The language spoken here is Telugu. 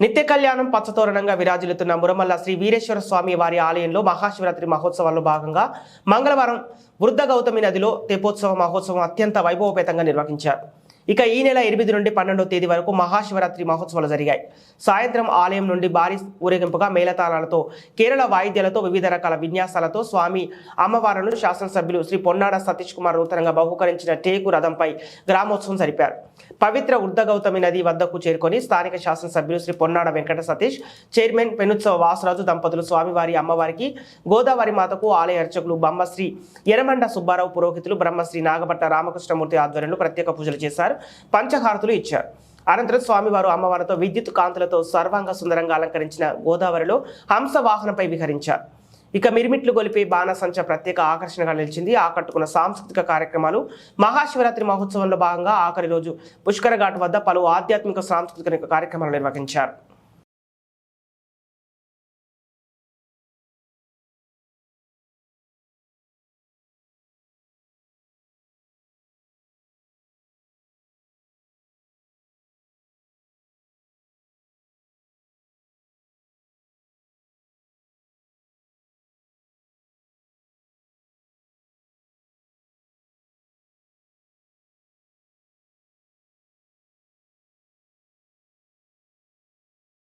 నిత్య కళ్యాణం పచ్చతోరణంగా విరాజిల్లుతున్న మురమల్ల శ్రీ వీరేశ్వర స్వామి వారి ఆలయంలో మహాశివరాత్రి మహోత్సవాల్లో భాగంగా మంగళవారం వృద్ధ గౌతమి నదిలో తెపోత్సవ మహోత్సవం అత్యంత వైభవపేతంగా నిర్వహించారు. ఇక ఈ నెల ఎనిమిది నుండి పన్నెండో తేదీ వరకు మహాశివరాత్రి మహోత్సవాలు జరిగాయి. సాయంత్రం ఆలయం నుండి భారీ ఊరేగింపుగా మేళతాళాలతో కేరళ వాయిద్యాలతో వివిధ రకాల విన్యాసాలతో స్వామి అమ్మవారులను శాసనసభ్యులు శ్రీ పొన్నాడ సతీష్ కుమార్ నూతనంగా బహుకరించిన టేకు రథంపై గ్రామోత్సవం జరిపారు. పవిత్ర వృద్ధ గౌతమి నది వద్దకు చేరుకొని స్థానిక శాసనసభ్యులు శ్రీ పొన్నాడ వెంకట సతీష్ చైర్మన్ పెనుత్సవ వాసరాజు దంపతులు స్వామివారి అమ్మవారికి గోదావరి మాతకు ఆలయ అర్చకులు బమ్మశ్రీ ఎరమండ సుబ్బారావు పురోహితులు బ్రహ్మశ్రీ నాగభట్ట రామకృష్ణమూర్తి ఆధ్వర్యంలో ప్రత్యేక పూజలు చేశారు. పంచహారతులు ఇచ్చారు. అనంతరం స్వామివారు అమ్మవారితో విద్యుత్ కాంతులతో సర్వాంగ సుందరంగా అలంకరించిన గోదావరిలో హంస వాహనంపై విహరించారు. ఇక మిరిమిట్లు గొలిపే బాణసంచ ప్రత్యేక ఆకర్షణగా నిలిచింది. ఆకట్టుకున్న సాంస్కృతిక కార్యక్రమాలు మహాశివరాత్రి మహోత్సవంలో భాగంగా ఆఖరి రోజు పుష్కర ఘాట్ వద్ద పలు ఆధ్యాత్మిక సాంస్కృతిక కార్యక్రమాలు నిర్వహించారు.